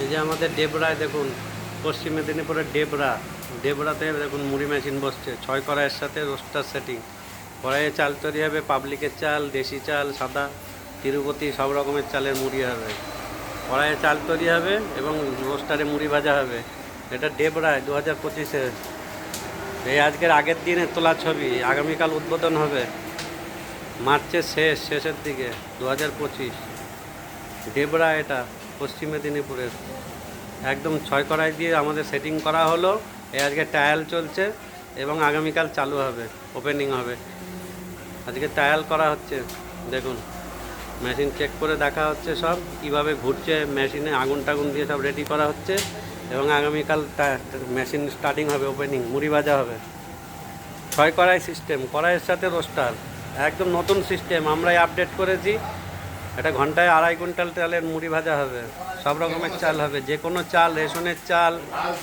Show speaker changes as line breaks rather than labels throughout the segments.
এই যে আমাদের ডেবরায় দেখুন, পশ্চিম মেদিনীপুরের ডেবরা। ডেবরাতে দেখুন, মুড়ি মেশিন বসছে। ছয় কড়াইয়ের সাথে রোস্টার সেটিং। কড়াইয়ে চাল তৈরি হবে, পাবলিকের চাল, দেশি চাল, সাদা, তিরুপতি, সব রকমের চালের মুড়ি হবে। কড়াইয়ে চাল তৈরি হবে এবং রোস্টারে মুড়ি ভাজা হবে। এটা ডেবরায় দু হাজার পঁচিশে। এই আজকের আগের দিনে তোলা ছবি, আগামীকাল উদ্বোধন হবে। মার্চের শেষ, শেষের দিকে দু হাজার পঁচিশ। ডেবরা এটা। পশ্চিম মেদিনীপুরের একদম ছয় কড়াই দিয়ে আমাদের সেটিং করা হলো। এ আজকে ট্রায়াল চলছে এবং আগামীকাল চালু হবে ওপেনিং হবে। আজকে ট্রায়াল করা হচ্ছে, দেখুন। মেশিন চেক করে দেখা হচ্ছে সব, কীভাবে ঘুরছে মেশিনে আগুন টাগুন দিয়ে সব রেডি করা হচ্ছে এবং আগামীকাল মেশিন স্টার্টিং হবে ওপেনিং মুড়ি ভাজা হবে। ছয় কড়াই সিস্টেম কড়াইয়ের সাথে রোস্টার একদম নতুন সিস্টেম আমরাই আপডেট করেছি। এটা ঘন্টায় আড়াই কুইন্টাল চালের মুড়ি ভাজা হবে। সব রকমের চাল হবে। যে কোনো চাল, রেশনের চাল,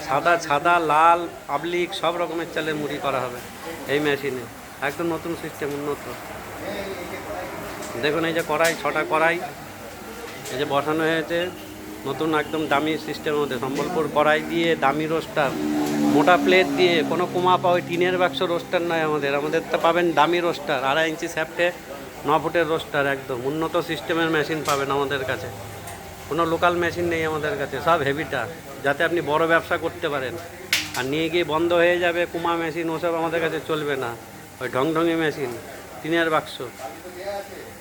সাদা সাদা, লাল, পাবলিক, সব রকমের চালের মুড়ি করা হবে এই মেশিনে। একদম নতুন সিস্টেম, উন্নত। দেখুন, এই যে কড়াই, ছটা কড়াই, এই যে বসানো হয়েছে। নতুন একদম দামি সিস্টেমের মধ্যে। সম্বলপুর কড়াই দিয়ে দামি রোস্টার, মোটা প্লেট দিয়ে কোনো কুমা পাওয়া টিনের বাক্স রোস্টার নয় আমাদের। আমাদের তো পাবেন দামি রোস্টার, আড়াই ইঞ্চি স্যাপটে ন ফুটের রোস্টার একদম। উন্নত সিস্টেমের মেশিন পাবেন আমাদের কাছে। কোনো লোকাল মেশিন নেই আমাদের কাছে, সব হেভিটা যাতে আপনি বড় ব্যবসা করতে পারেন। আর নিয়ে গিয়ে বন্ধ হয়ে যাবে, কুমা মেশিন, ওসব আমাদের কাছে চলবে না। ওই ঢংঢঙি মেশিন, টিনের বাক্স।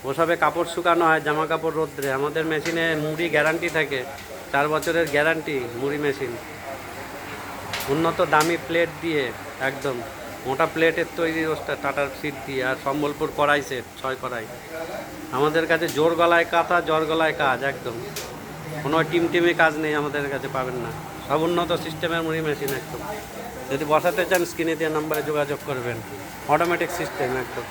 ওসবে কাপড় শুকানো হয়, জামা কাপড় রোদ্রে। আমাদের মেশিনে মুড়ি গ্যারান্টি থাকে। চার বছরের গ্যারান্টি মুড়ি মেশিন। উন্নত দামি প্লেট দিয়ে, একদম। মোটা প্লেটের তৈরি রোস্টার টাটার সিট দিয়ে, আর সম্বলপুর কড়াই সেট ছয় কড়াই। আমাদের কাছে জোর গলায় কাঁথা, জোর গলায় কাজ, একদম। কোনো টিম টিমে কাজ নেই, আমাদের কাছে পাবেন না। সব উন্নত সিস্টেমের মুড়ি মেশিন, একদম। যদি বসাতে চান, স্ক্রিনে দিয়ে নাম্বারে যোগাযোগ করবেন। অটোমেটিক সিস্টেম একদম।